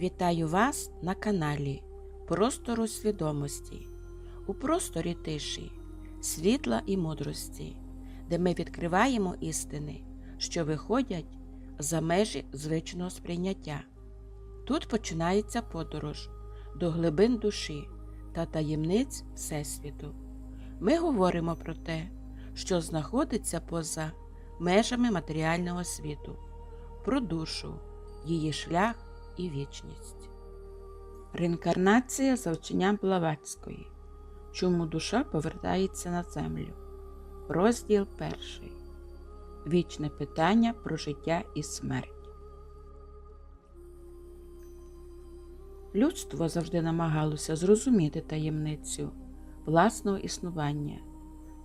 Вітаю вас на каналі Простору свідомості, у просторі тиші, світла і мудрості, де ми відкриваємо істини, що виходять за межі звичного сприйняття. Тут починається подорож до глибин душі та таємниць Всесвіту. Ми говоримо про те, що знаходиться поза межами матеріального світу, про душу, її шлях і вічність. Реінкарнація за вченням Блаватської. Чому душа повертається на землю? Розділ перший. Вічне питання про життя і смерть. Людство завжди намагалося зрозуміти таємницю власного існування,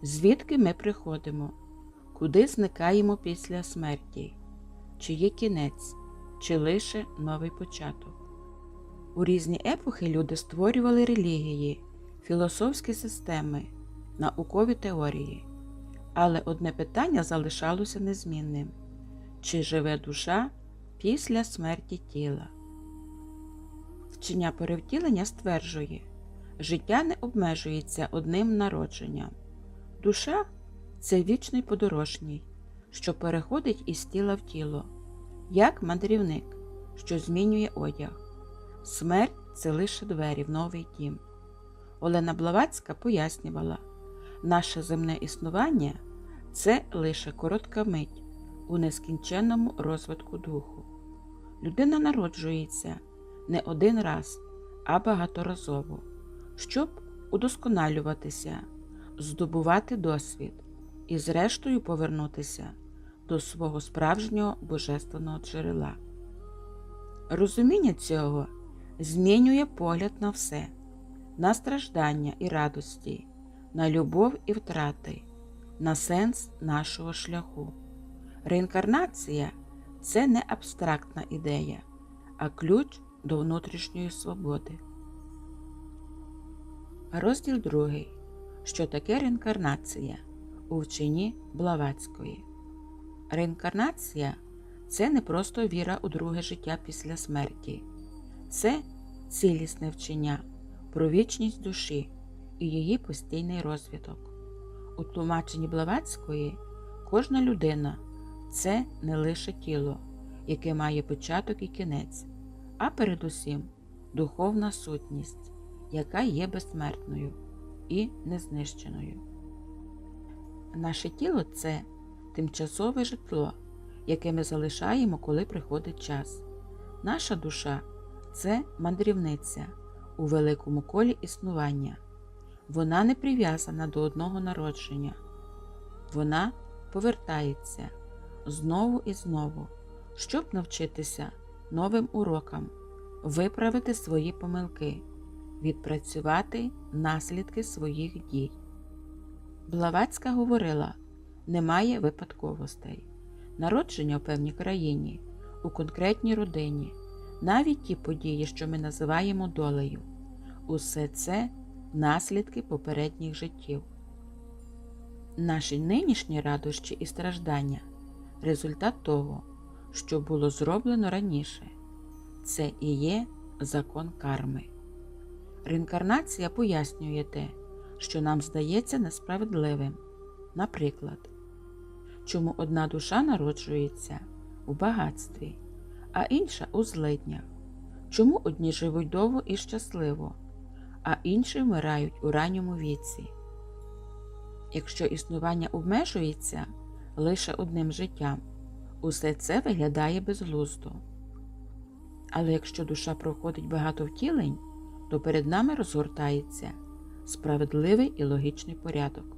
звідки ми приходимо, куди зникаємо після смерті, чи є кінець, чи лише новий початок. У різні епохи люди створювали релігії, філософські системи, наукові теорії. Але одне питання залишалося незмінним чи живе душа після смерті тіла? Вчення перевтілення стверджує, життя не обмежується одним народженням. Душа це вічний подорожній, що переходить із тіла в тіло, як мандрівник, що змінює одяг. Смерть це лише двері в новий дім. Олена Блаватська пояснювала, наше земне існування це лише коротка мить у нескінченному розвитку духу. Людина народжується не один раз, а багаторазово, щоб удосконалюватися, здобувати досвід і, зрештою, повернутися до свого справжнього божественного джерела. Розуміння цього змінює погляд на все, на страждання і радості, на любов і втрати, на сенс нашого шляху. Реінкарнація це не абстрактна ідея, а ключ до внутрішньої свободи. Розділ 2. Що таке реінкарнація у вченні Блаватської. Реінкарнація це не просто віра у друге життя після смерті, це цілісне вчення про вічність душі і її постійний розвиток. У тлумаченні Блаватської кожна людина це не лише тіло, яке має початок і кінець, а передусім духовна сутність, яка є безсмертною і незнищеною. Наше тіло це тимчасове житло, яке ми залишаємо, коли приходить час. Наша душа це мандрівниця у великому колі існування. Вона не прив'язана до одного народження. Вона повертається знову і знову, щоб навчитися новим урокам, виправити свої помилки, відпрацювати наслідки своїх дій. Блаватська говорила: немає випадковостей, народження в певній країні, у конкретній родині, навіть ті події, що ми називаємо долею. Усе це наслідки попередніх життів. Наші нинішні радощі і страждання результат того, що було зроблено раніше. Це і є закон карми. Реінкарнація пояснює те, що нам здається несправедливим. Наприклад, чому одна душа народжується у багатстві, а інша у злиднях, чому одні живуть довго і щасливо, а інші вмирають у ранньому віці. Якщо існування обмежується лише одним життям, усе це виглядає безглуздо. Але якщо душа проходить багато втілень, то перед нами розгортається справедливий і логічний порядок.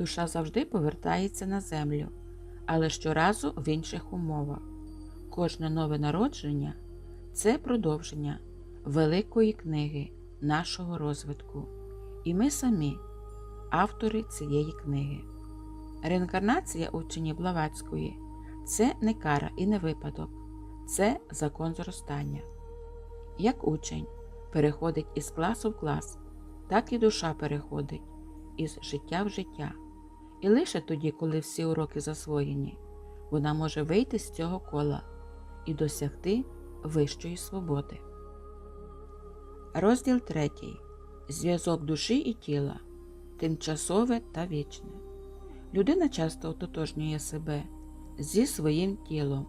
Душа завжди повертається на землю, але щоразу в інших умовах. Кожне нове народження це продовження великої книги нашого розвитку, і ми самі автори цієї книги. Реінкарнація у вченні Блаватської це не кара і не випадок, це закон зростання. Як учень переходить із класу в клас, так і душа переходить із життя в життя. І лише тоді, коли всі уроки засвоєні, вона може вийти з цього кола і досягти вищої свободи. Розділ 3. Зв'язок душі і тіла тимчасове та вічне. Людина часто ототожнює себе зі своїм тілом.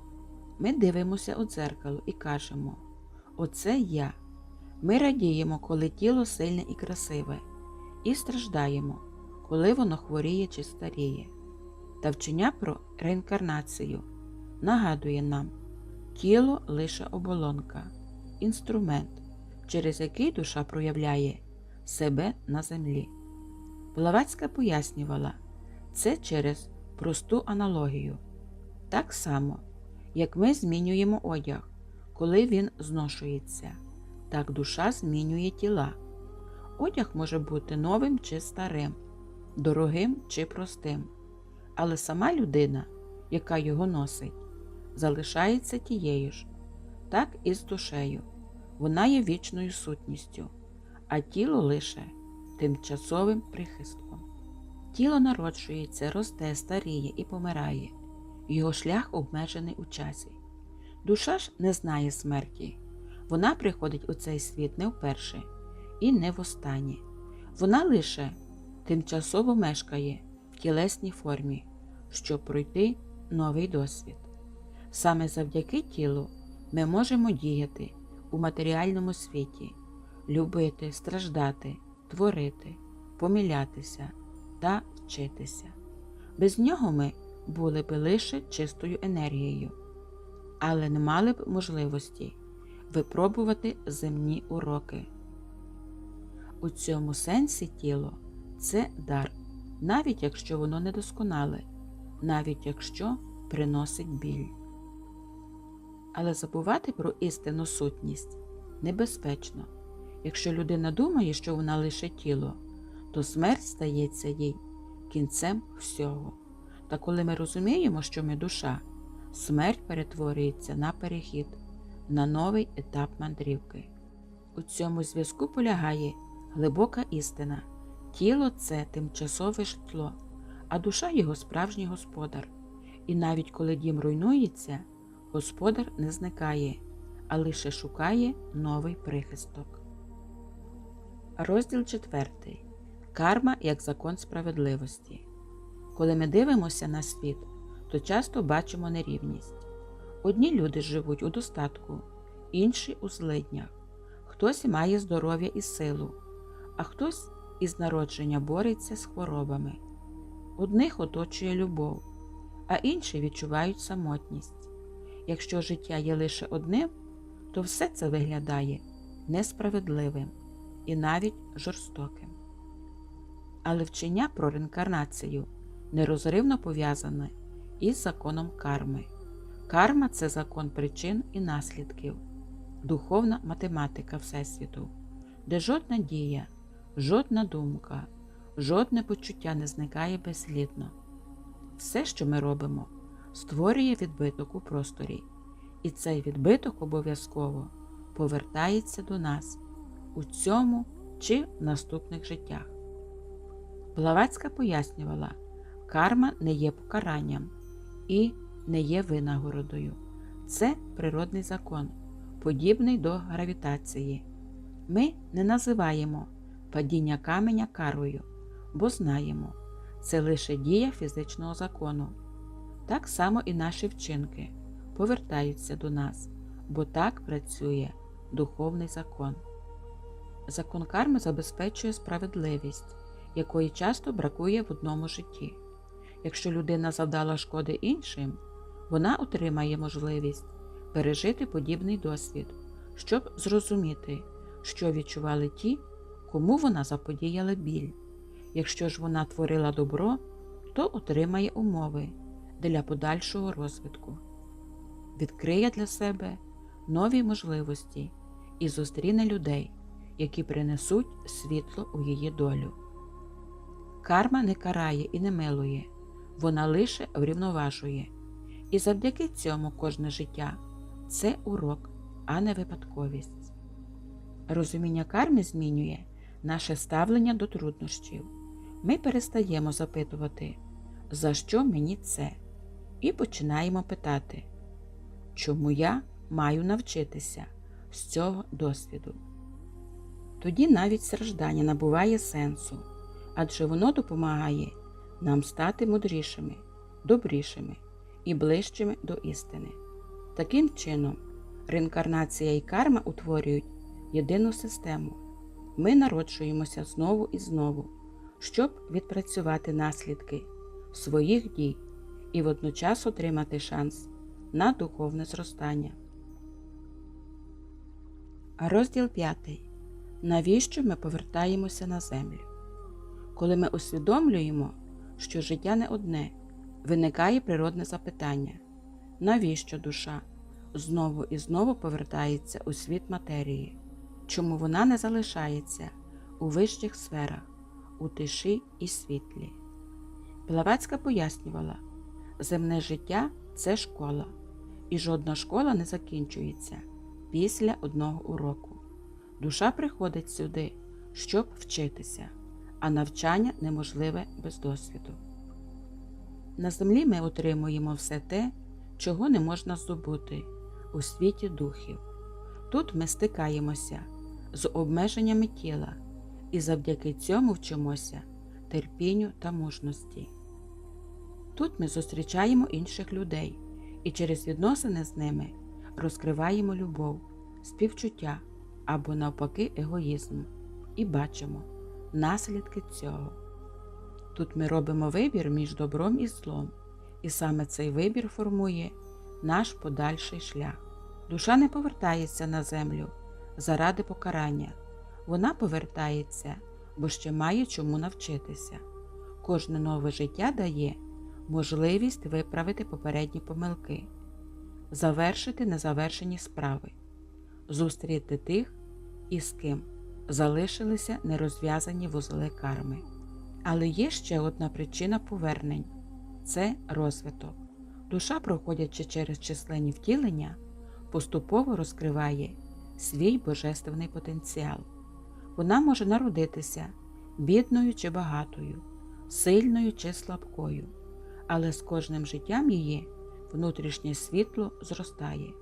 Ми дивимося у дзеркало і кажемо Оце я. Ми радіємо, коли тіло сильне і красиве, і страждаємо, коли воно хворіє чи старіє. Та вчення про реінкарнацію нагадує нам, тіло лише оболонка, інструмент, через який душа проявляє себе на землі. Блаватська пояснювала це через просту аналогію. Так само, як ми змінюємо одяг, коли він зношується, так душа змінює тіла. Одяг може бути новим чи старим, дорогим чи простим, але сама людина, яка його носить, залишається тією ж, так і з душею. Вона є вічною сутністю, а тіло лише тимчасовим прихистком. Тіло народжується, росте, старіє і помирає, його шлях обмежений у часі. Душа ж не знає смерті, вона приходить у цей світ не вперше і не востаннє. Вона лише тимчасово мешкає в тілесній формі, щоб пройти новий досвід. Саме завдяки тілу ми можемо діяти у матеріальному світі, любити, страждати, творити, помилятися та вчитися. Без нього ми були б лише чистою енергією, але не мали б можливості випробувати земні уроки. У цьому сенсі тіло це дар, навіть якщо воно недосконале, навіть якщо приносить біль. Але забувати про істинну сутність небезпечно. Якщо людина думає, що вона лише тіло, то смерть стається їй кінцем всього. Та коли ми розуміємо, що ми душа, смерть перетворюється на перехід, на новий етап мандрівки. У цьому зв'язку полягає глибока істина. Тіло це тимчасове житло, а душа його справжній господар. І навіть коли дім руйнується, господар не зникає, а лише шукає новий прихисток. Розділ 4. Карма як закон справедливості. Коли ми дивимося на світ, то часто бачимо нерівність. Одні люди живуть у достатку, інші у злиднях. Хтось має здоров'я і силу, а хтось із народження бореться з хворобами. Одних оточує любов, а інші відчувають самотність. Якщо життя є лише одним, то все це виглядає несправедливим і навіть жорстоким. Але вчення про реінкарнацію нерозривно пов'язане із законом карми. Карма це закон причин і наслідків, духовна математика Всесвіту, де жодна дія, жодна думка, жодне почуття не зникає безслідно. Все, що ми робимо, створює відбиток у просторі, і цей відбиток обов'язково повертається до нас у цьому чи в наступних життях. Блаватська пояснювала, карма не є покаранням і не є винагородою. Це природний закон, подібний до гравітації. Ми не називаємо падіння каменя карою, бо знаємо, це лише дія фізичного закону. Так само і наші вчинки повертаються до нас, бо так працює духовний закон. Закон карми забезпечує справедливість, якої часто бракує в одному житті. Якщо людина завдала шкоди іншим, вона отримає можливість пережити подібний досвід, щоб зрозуміти, що відчували ті, кому вона заподіяла біль. Якщо ж вона творила добро, то отримає умови для подальшого розвитку, відкриє для себе нові можливості і зустріне людей, які принесуть світло у її долю. Карма не карає і не милує, вона лише врівноважує, і завдяки цьому кожне життя це урок, а не випадковість. Розуміння карми змінює наше ставлення до труднощів. Ми перестаємо запитувати, за що мені це, і починаємо питати, чому я маю навчитися з цього досвіду. Тоді навіть страждання набуває сенсу, адже воно допомагає нам стати мудрішими, добрішими і ближчими до істини. Таким чином, реінкарнація і карма утворюють єдину систему. Ми народжуємося знову і знову, щоб відпрацювати наслідки своїх дій і водночас отримати шанс на духовне зростання. Розділ 5. Навіщо ми повертаємося на землю? Коли ми усвідомлюємо, що життя не одне, виникає природне запитання, навіщо душа знову і знову повертається у світ матерії, чому вона не залишається у вищих сферах, у тиші і світлі? Блаватська пояснювала, земне життя це школа, і жодна школа не закінчується після одного уроку. Душа приходить сюди, щоб вчитися, а навчання неможливе без досвіду. На землі ми отримуємо все те, чого не можна здобути у світі духів. Тут ми стикаємося з обмеженнями тіла і завдяки цьому вчимося терпінню та мужності. Тут ми зустрічаємо інших людей і через відносини з ними розкриваємо любов, співчуття або навпаки егоїзм і бачимо наслідки цього. Тут ми робимо вибір між добром і злом, і саме цей вибір формує наш подальший шлях. Душа не повертається на землю заради покарання, вона повертається, бо ще має чому навчитися. Кожне нове життя дає можливість виправити попередні помилки, завершити незавершені справи, зустріти тих, із ким залишилися нерозв'язані вузли карми. Але є ще одна причина повернень це розвиток. Душа, проходячи через численні втілення, поступово розкриває свій божественний потенціал. Вона може народитися бідною чи багатою, сильною чи слабкою, але з кожним життям її внутрішнє світло зростає.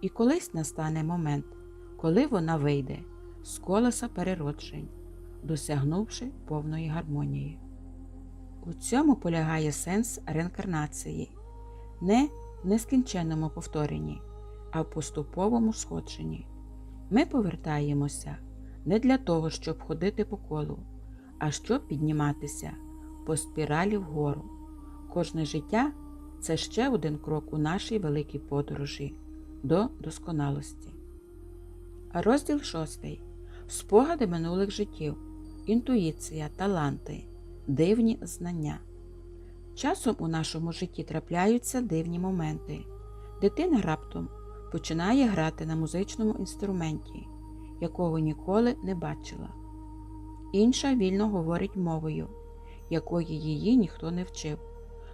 І колись настане момент, коли вона вийде з колеса перероджень, досягнувши повної гармонії. У цьому полягає сенс реінкарнації, не в нескінченному повторенні, а в поступовому сходженні. Ми повертаємося не для того, щоб ходити по колу, а щоб підніматися по спіралі вгору. Кожне життя це ще один крок у нашій великій подорожі до досконалості. Розділ 6. Спогади минулих життів, інтуїція, таланти, дивні знання. Часом у нашому житті трапляються дивні моменти. Дитина раптом починає грати на музичному інструменті, якого ніколи не бачила. Інша вільно говорить мовою, якої її ніхто не вчив.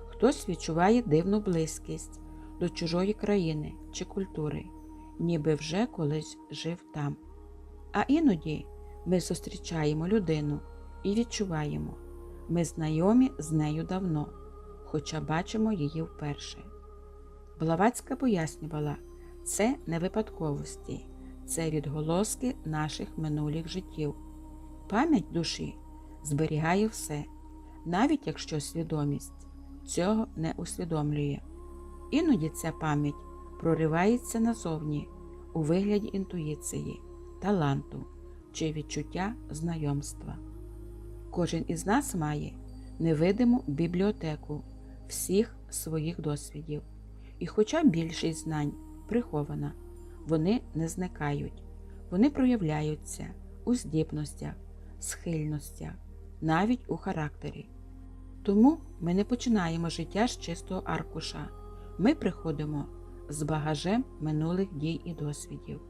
Хтось відчуває дивну близькість до чужої країни чи культури, ніби вже колись жив там. А іноді ми зустрічаємо людину і відчуваємо, ми знайомі з нею давно, хоча бачимо її вперше. Блаватська пояснювала, це не випадковості, це відголоски наших минулих життів. Пам'ять душі зберігає все, навіть якщо свідомість цього не усвідомлює. Іноді ця пам'ять проривається назовні у вигляді інтуїції, таланту чи відчуття знайомства. Кожен із нас має невидиму бібліотеку всіх своїх досвідів, і хоча більшість знань прихована, вони не зникають, вони проявляються у здібностях, схильностях, навіть у характері. Тому ми не починаємо життя з чистого аркуша, ми приходимо з багажем минулих дій і досвідів.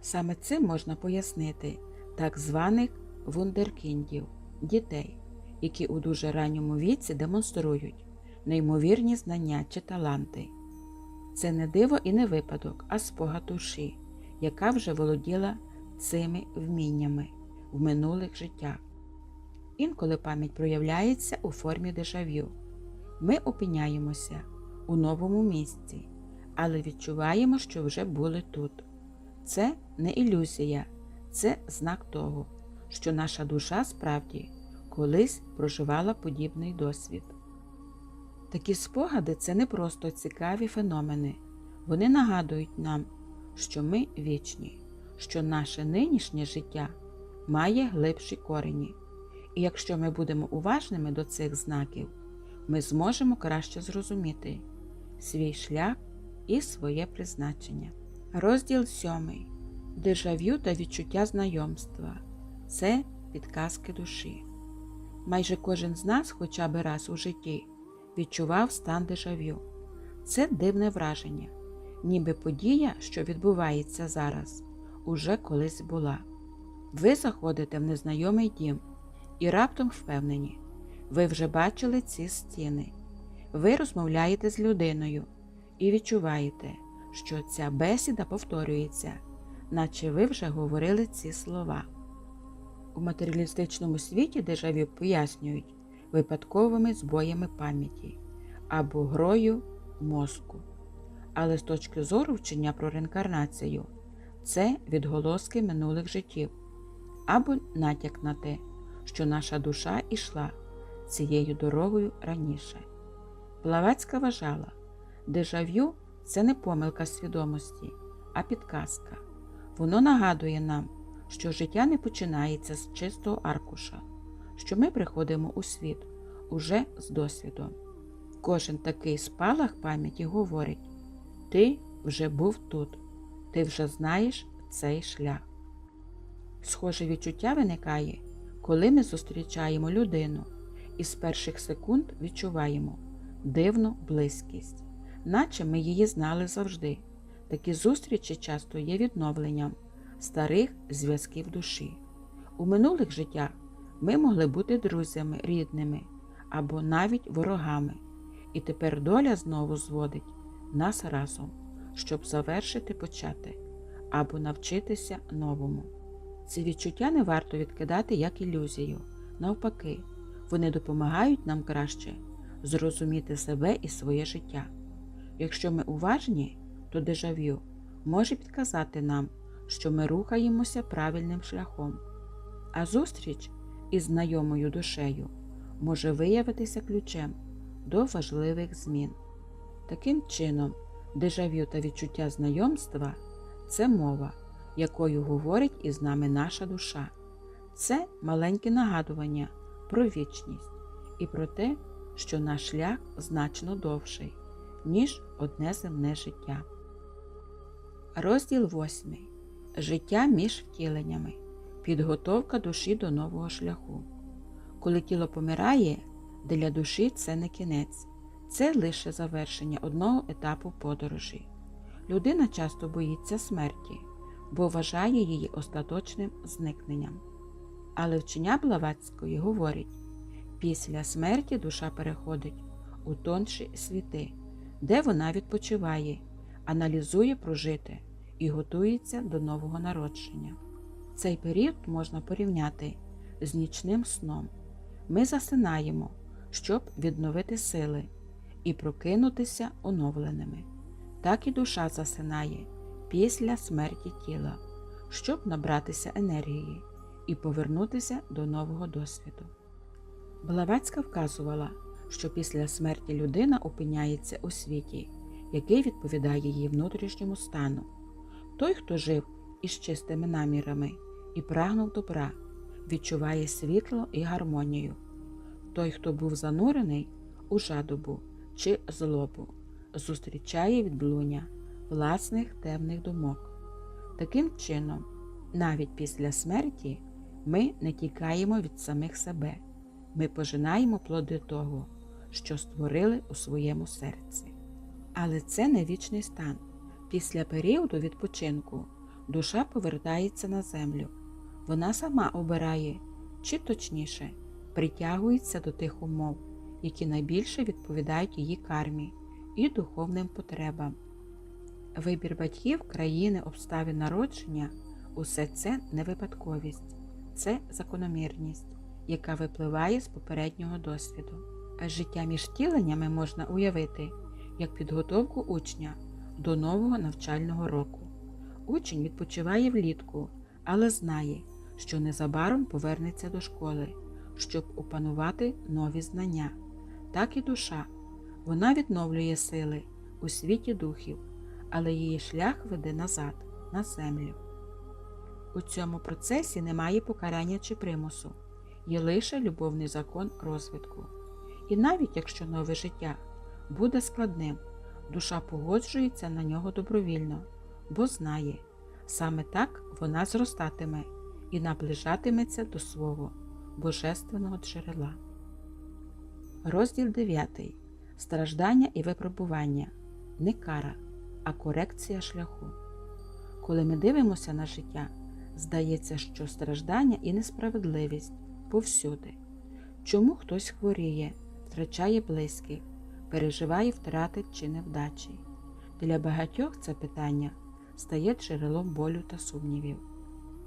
Саме цим можна пояснити так званих вундеркіндів, дітей, які у дуже ранньому віці демонструють неймовірні знання чи таланти. Це не диво і не випадок, а спогад душі, яка вже володіла цими вміннями в минулих життях. Інколи пам'ять проявляється у формі дежавю. Ми опиняємося у новому місці, але відчуваємо, що вже були тут. Це не ілюзія, це знак того, що наша душа справді колись проживала подібний досвід. Такі спогади це не просто цікаві феномени, вони нагадують нам, що ми вічні, що наше нинішнє життя має глибші корені, і якщо ми будемо уважними до цих знаків, ми зможемо краще зрозуміти свій шлях і своє призначення. Розділ 7. Дежав'ю та відчуття знайомства це підказки душі. Майже кожен з нас хоча б раз у житті відчував стан дежав'ю. Це дивне враження, ніби подія, що відбувається зараз, уже колись була. Ви заходите в незнайомий дім і раптом впевнені, ви вже бачили ці стіни. Ви розмовляєте з людиною і відчуваєте, що ця бесіда повторюється, наче ви вже говорили ці слова. У матеріалістичному світі дежавю пояснюють випадковими збоями пам'яті або грою мозку. Але з точки зору вчення про реінкарнацію це відголоски минулих життів або натяк на те, що наша душа ішла цією дорогою раніше. Блаватська вважала, дежав'ю це не помилка свідомості, а підказка. Воно нагадує нам, що життя не починається з чистого аркуша, що ми приходимо у світ уже з досвідом. Кожен такий спалах пам'яті говорить: ти вже був тут, ти вже знаєш цей шлях. Схоже відчуття виникає, коли ми зустрічаємо людину і з перших секунд відчуваємо дивну близькість, наче ми її знали завжди. Такі зустрічі часто є відновленням старих зв'язків душі. У минулих життях ми могли бути друзями, рідними або навіть ворогами, і тепер доля знову зводить нас разом, щоб завершити почати або навчитися новому. Ці відчуття не варто відкидати як ілюзію. Навпаки, вони допомагають нам краще зрозуміти себе і своє життя. Якщо ми уважні, то дежав'ю може підказати нам, що ми рухаємося правильним шляхом, а зустріч із знайомою душею може виявитися ключем до важливих змін. Таким чином, дежав'ю та відчуття знайомства це мова, якою говорить із нами наша душа. Це маленьке нагадування про вічність і про те, що наш шлях значно довший, ніж одне земне життя. Розділ 8. Життя між втіленнями. Підготовка душі до нового шляху. Коли тіло помирає, для душі це не кінець, це лише завершення одного етапу подорожі. Людина часто боїться смерті, бо вважає її остаточним зникненням. Але вчення Блаватської говорить, після смерті душа переходить у тонші світи, де вона відпочиває, аналізує прожите і готується до нового народження. Цей період можна порівняти з нічним сном. Ми засинаємо, щоб відновити сили і прокинутися оновленими. Так і душа засинає після смерті тіла, щоб набратися енергії і повернутися до нового досвіду. Блаватська вказувала, що після смерті людина опиняється у світі, який відповідає її внутрішньому стану. Той, хто жив із чистими намірами і прагнув добра, відчуває світло і гармонію. Той, хто був занурений у жадобу чи злобу, зустрічає відблуння власних темних думок. Таким чином, навіть після смерті ми не тікаємо від самих себе, ми пожинаємо плоди того, що створили у своєму серці. Але це не вічний стан. Після періоду відпочинку душа повертається на землю. Вона сама обирає, чи точніше, притягується до тих умов, які найбільше відповідають її кармі і духовним потребам. Вибір батьків, країни, обставин народження усе це не випадковість, це закономірність, яка випливає з попереднього досвіду. А життя між втіленнями можна уявити як підготовку учня до нового навчального року. Учень відпочиває влітку, але знає, що незабаром повернеться до школи, щоб опанувати нові знання. Так і душа. Вона відновлює сили у світі духів, але її шлях веде назад, на землю. У цьому процесі немає покарання чи примусу, є лише любовний закон розвитку. І навіть якщо нове життя буде складним, душа погоджується на нього добровільно, бо знає, саме так вона зростатиме і наближатиметься до свого божественного джерела. Розділ 9. Страждання і випробування не кара, а корекція шляху. Коли ми дивимося на життя, здається, що страждання і несправедливість повсюди. Чому хтось хворіє, втрачає близьких, переживає втрати чи невдачі? Для багатьох це питання стає джерелом болю та сумнівів.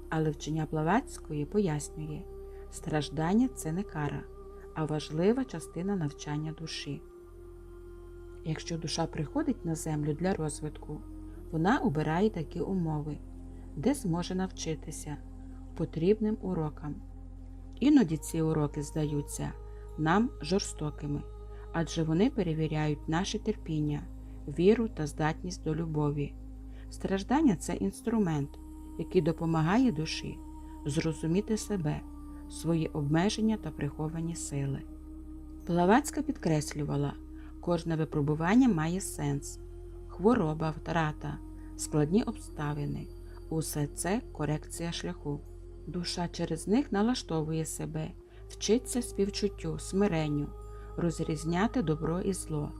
Але вчення Блаватської пояснює, страждання це не кара, а важлива частина навчання душі. Якщо душа приходить на землю для розвитку, вона обирає такі умови, де зможе навчитися потрібним урокам. Іноді ці уроки здаються нам жорстокими, адже вони перевіряють наше терпіння, віру та здатність до любові. Страждання це інструмент, який допомагає душі зрозуміти себе, свої обмеження та приховані сили. Плавацька підкреслювала, кожне випробування має сенс, хвороба, втрата, складні обставини усе це корекція шляху. Душа через них налаштовує себе, вчиться співчуттю, смиренню, розрізняти добро і зло.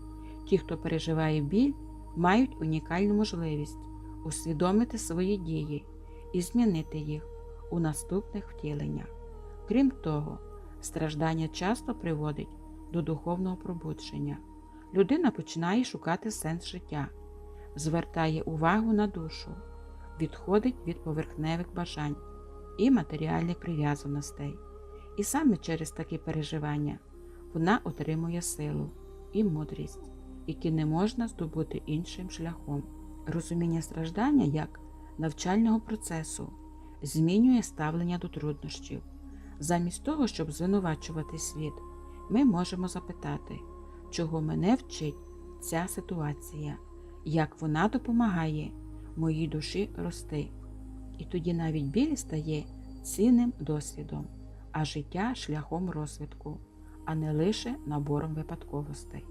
Ті, хто переживає біль, мають унікальну можливість усвідомити свої дії і змінити їх у наступних втіленнях. Крім того, страждання часто приводить до духовного пробудження. Людина починає шукати сенс життя, звертає увагу на душу, відходить від поверхневих бажань і матеріальних прив'язаностей. І саме через такі переживання вона отримує силу і мудрість, які не можна здобути іншим шляхом. Розуміння страждання як навчального процесу змінює ставлення до труднощів. Замість того, щоб звинувачувати світ, ми можемо запитати, чого мене вчить ця ситуація, як вона допомагає моїй душі рости. І тоді навіть біль стає цінним досвідом, а життя шляхом розвитку, а не лише набором випадковостей.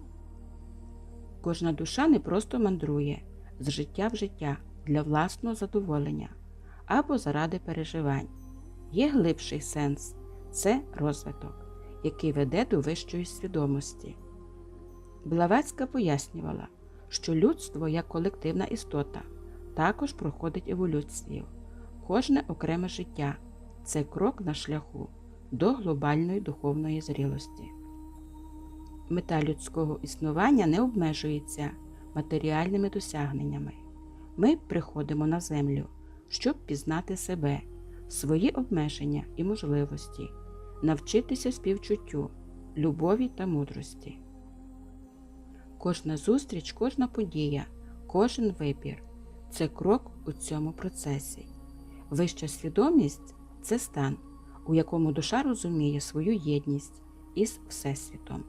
Кожна душа не просто мандрує з життя в життя для власного задоволення або заради переживань. Є глибший сенс це розвиток, який веде до вищої свідомості. Блавецька пояснювала, що людство як колективна істота також проходить еволюцію. Кожне окреме життя це крок на шляху до глобальної духовної зрілості. Мета людського існування не обмежується матеріальними досягненнями. Ми приходимо на землю, щоб пізнати себе, свої обмеження і можливості, навчитися співчуттю, любові та мудрості. Кожна зустріч, кожна подія, кожен вибір це крок у цьому процесі. Вища свідомість це стан, у якому душа розуміє свою єдність із Всесвітом,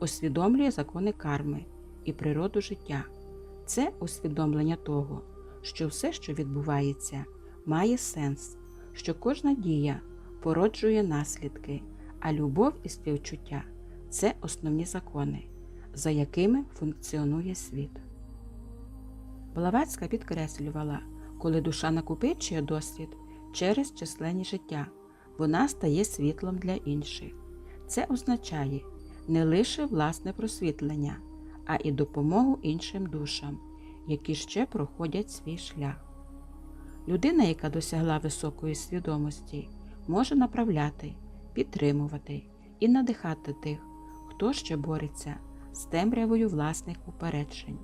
усвідомлює закони карми і природу життя. Це усвідомлення того, що все, що відбувається, має сенс, що кожна дія породжує наслідки, а любов і співчуття це основні закони, за якими функціонує світ. Блаватська підкреслювала, коли душа накопичує досвід через численні життя, вона стає світлом для інших. Це означає не лише власне просвітлення, а і допомогу іншим душам, які ще проходять свій шлях. Людина, яка досягла високої свідомості, може направляти, підтримувати і надихати тих, хто ще бореться з темрявою власних упереджень,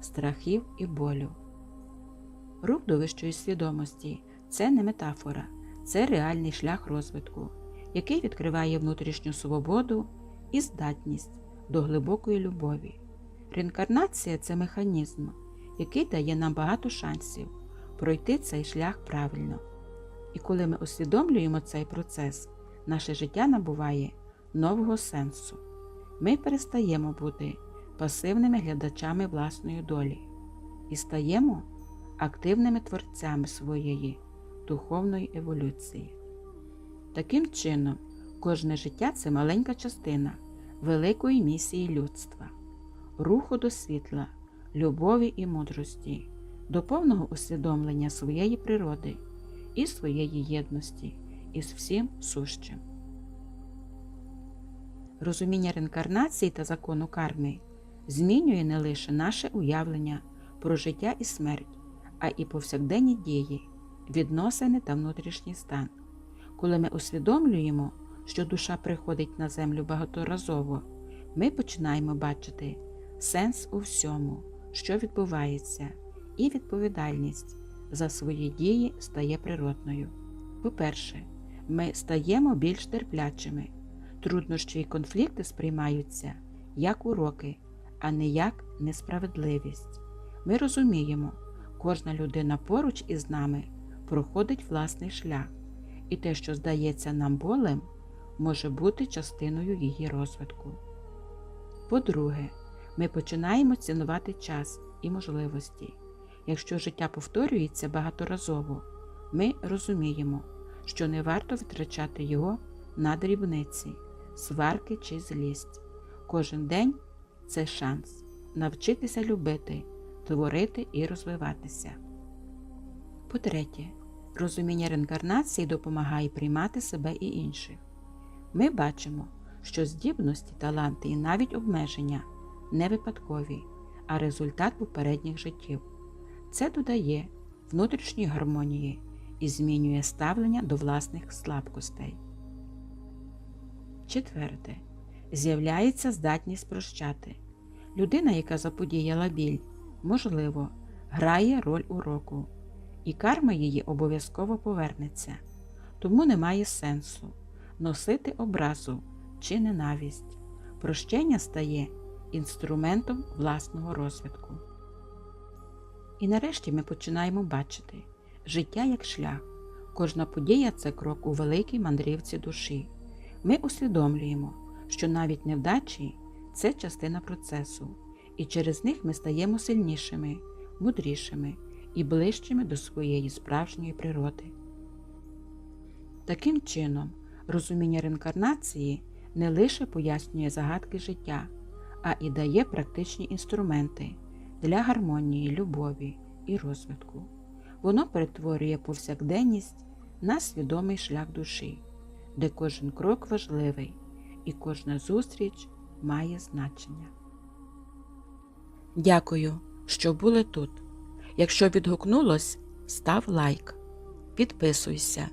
страхів і болю. Рух до вищої свідомості це не метафора, це реальний шлях розвитку, який відкриває внутрішню свободу і здатність до глибокої любові. Реінкарнація це механізм, який дає нам багато шансів пройти цей шлях правильно. І коли ми усвідомлюємо цей процес, наше життя набуває нового сенсу. Ми перестаємо бути пасивними глядачами власної долі і стаємо активними творцями своєї духовної еволюції. Таким чином, кожне життя це маленька частина великої місії людства, руху до світла, любові і мудрості, до повного усвідомлення своєї природи і своєї єдності із всім сущим. Розуміння реінкарнації та закону карми змінює не лише наше уявлення про життя і смерть, а і повсякденні дії, відносини та внутрішній стан. Коли ми усвідомлюємо, що душа приходить на землю багаторазово, ми починаємо бачити сенс у всьому, що відбувається, і відповідальність за свої дії стає природною. По-перше, ми стаємо більш терплячими, труднощі і конфлікти сприймаються як уроки, а не як несправедливість. Ми розуміємо, кожна людина поруч із нами проходить власний шлях, і те, що здається нам болем, може бути частиною її розвитку. По-друге, ми починаємо цінувати час і можливості. Якщо життя повторюється багаторазово, ми розуміємо, що не варто витрачати його на дрібниці, сварки чи злість. Кожен день це шанс навчитися любити, творити і розвиватися. По-третє, розуміння реінкарнації допомагає приймати себе і інших. Ми бачимо, що здібності, таланти і навіть обмеження не випадкові, а результат попередніх життів. Це додає внутрішньої гармонії і змінює ставлення до власних слабкостей. Четверте. З'являється здатність прощати. Людина, яка заподіяла біль, можливо, грає роль уроку, і карма її обов'язково повернеться, тому немає сенсу носити образу чи ненависть. Прощення стає інструментом власного розвитку. І нарешті ми починаємо бачити життя як шлях. Кожна подія це крок у великій мандрівці душі. Ми усвідомлюємо, що навіть невдачі це частина процесу, і через них ми стаємо сильнішими, мудрішими і ближчими до своєї справжньої природи. Таким чином, розуміння реінкарнації не лише пояснює загадки життя, а і дає практичні інструменти для гармонії, любові і розвитку. Воно перетворює повсякденність на свідомий шлях душі, де кожен крок важливий і кожна зустріч має значення. Дякую, що були тут. Якщо відгукнулось, став лайк, підписуйся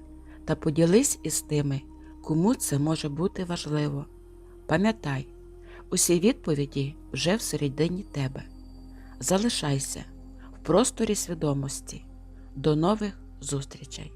та поділись із тими, кому це може бути важливо. Пам'ятай, усі відповіді вже всередині тебе. Залишайся в просторі свідомості. До нових зустрічей!